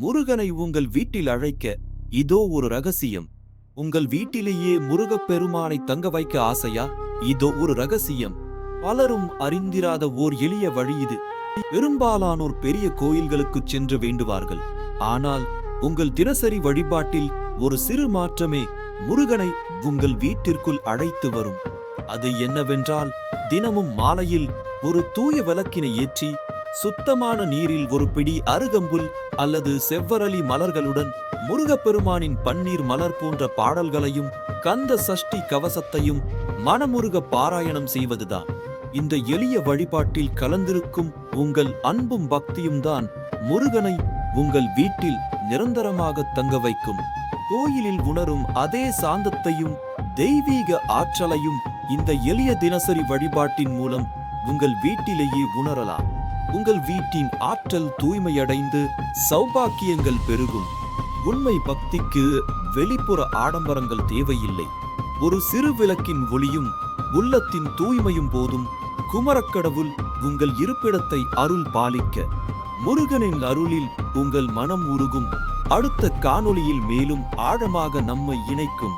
முருகனை உங்கள் வீட்டில் அழைக்க இதோ ஒரு ரகசியம். உங்கள் வீட்டிலேயே முருகப் பெருமானை தங்க வைக்க ஆசையா? இதோ ஒரு ரகசியம். பலரும் அறிந்திராத ஓர் எளிய வழி இது. பெரும்பாலானோர் பெரிய கோயில்களுக்கு சென்று வேண்டுவார்கள். ஆனால் உங்கள் தினசரி வழிபாட்டில் ஒரு சிறு மாற்றமே முருகனை உங்கள் வீட்டிற்குள் அழைத்து வரும். அது என்னவென்றால் தினமும் மாலையில் ஒரு தூய விளக்கினை ஏற்றி சுத்தமான நீரில் ஒரு பிடி அருகம்புல் அல்லது செவ்வரளி மலர்களுடன் முருகப்பெருமானின் பன்னீர் மலர் போன்ற பாடல்களையும் கந்த சஷ்டி கவசத்தையும் மனமுருக பாராயணம் செய்வதுதான். இந்த எளிய வழிபாட்டில் கலந்திருக்கும் உங்கள் அன்பும் பக்தியும் தான் முருகனை உங்கள் வீட்டில் நிரந்தரமாக தங்க வைக்கும். கோயிலில் உணரும் அதே சாந்தத்தையும் தெய்வீக ஆற்றலையும் இந்த எளிய தினசரி வழிபாட்டின் மூலம் உங்கள் வீட்டிலேயே உணரலாம். உங்கள் வீட்டின் ஆற்றல் தூய்மையடைந்து சௌபாக்கியங்கள் பெருகும். உண்மை பக்திக்கு வெளிப்புற ஆடம்பரங்கள் தேவையில்லை. ஒரு சிறு விளக்கின் ஒளியும் உள்ளத்தின் தூய்மையும் போதும். குமரக்கடவுள் உங்கள் இருப்பிடத்தை அருள் பாலிக்க. முருகனின் அருளில் உங்கள் மனம் உருகும். அடுத்த காணொளியில் மேலும் ஆழமாக நம்மை இணைக்கும்.